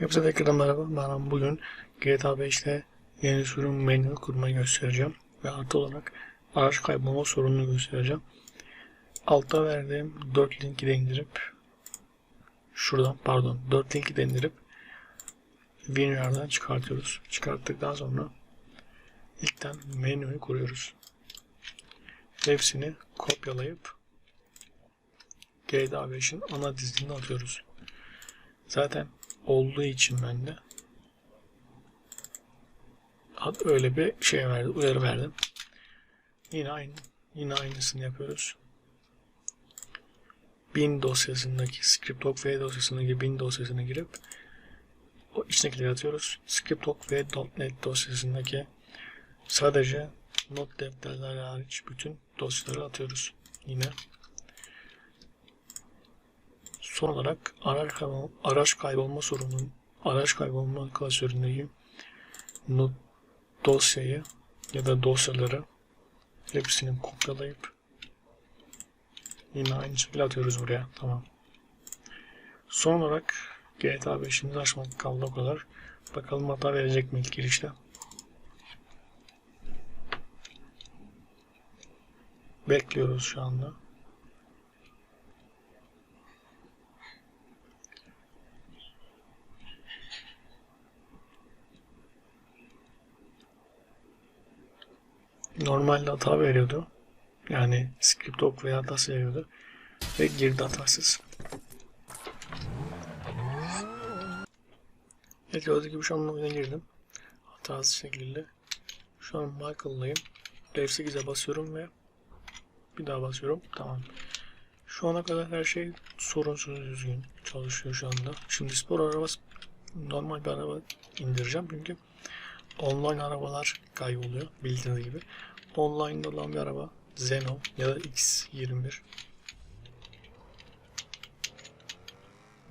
Hepsi tekrar merhaba. Ben bugün GTA 5'te yeni sürüm menü kurmayı göstereceğim. Ve artı olarak araç kaybolma sorununu göstereceğim. Altta verdiğim 4 linki de indirip şuradan pardon 4 linki de indirip WinRAR'dan çıkartıyoruz. Çıkarttıktan sonra ilkten menüyü kuruyoruz. Hepsini kopyalayıp GTA 5'in ana dizine atıyoruz. Zaten olduğu için ben de öyle bir şey verdi, uyarı verdim. Yine aynı yine aynısını yapıyoruz. bin dosyasındaki scriptok v dosyasındaki bin dosyasına girip o içindekileri atıyoruz. Scriptok v .NET dosyasındaki sadece not defterleri hariç bütün dosyaları atıyoruz. Yine Son olarak araç kaybolma, araç kaybolma sorunun araç kaybolma klasöründeki not dosyayı ya da dosyaları hepsini kopyalayıp yine aynı şekilde atıyoruz buraya. Tamam. Son olarak GTA 5'imizi açmak kaldı o kadar. Bakalım hata verecek mi ilk girişte. Bekliyoruz şu anda. Normalde hata veriyordu. Yani script ok veya hatası veriyordu. Ve girdi hatasız. Evet gördüğünüz gibi şu an oyuna girdim. Hatasız şekilde. Şu an Michael'layım. F8'e basıyorum ve bir daha basıyorum. Tamam. Şu ana kadar her şey sorunsuz düzgün çalışıyor şu anda. Şimdi spor arabası normal bir araba indireceğim çünkü online arabalar kayboluyor bildiğiniz gibi. Online'da olan bir araba Zeno ya da X21.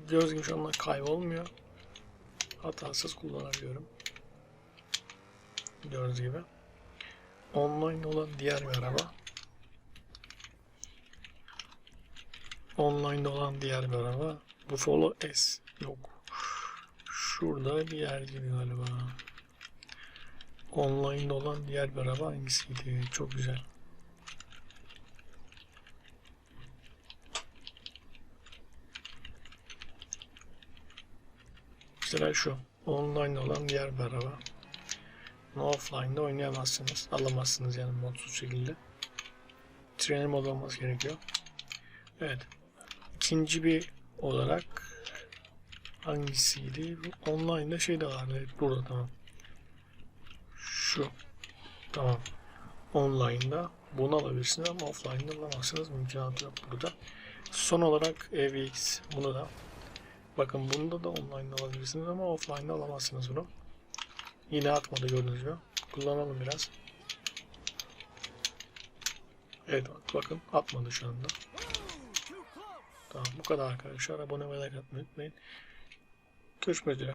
Gördüğünüz gibi şu anda kaybolmuyor. Hatasız kullanabiliyorum. Gördüğünüz gibi. Online olan diğer bir araba. Online'da olan diğer bir araba. Buffalo S. Yok. Şurada bir yerde galiba. Online'da olan diğer bir araba hangisiydi? Çok güzel. Mesela şu. Online'da olan diğer bir araba. Ama Offline'da oynayamazsınız. Alamazsınız yani modsuz şekilde. Trainer mod olması gerekiyor. Evet. İkinci bir olarak hangisiydi? Online'da şey de vardı. Evet, burada tamam. Şu. Tamam. Online'da bunu alabilirsiniz ama offline'da alamazsınız. Mümkünatı yok burada. Son olarak EVX. Bunu da bakın bunda da online'da alabilirsiniz ama offline'da alamazsınız bunu. Yine atmadı gördüğünüz gibi. Kullanalım biraz. Evet bakın atmadı şu anda. Tamam bu kadar arkadaşlar. Abone ve like unutmayın. Görüşmek üzere.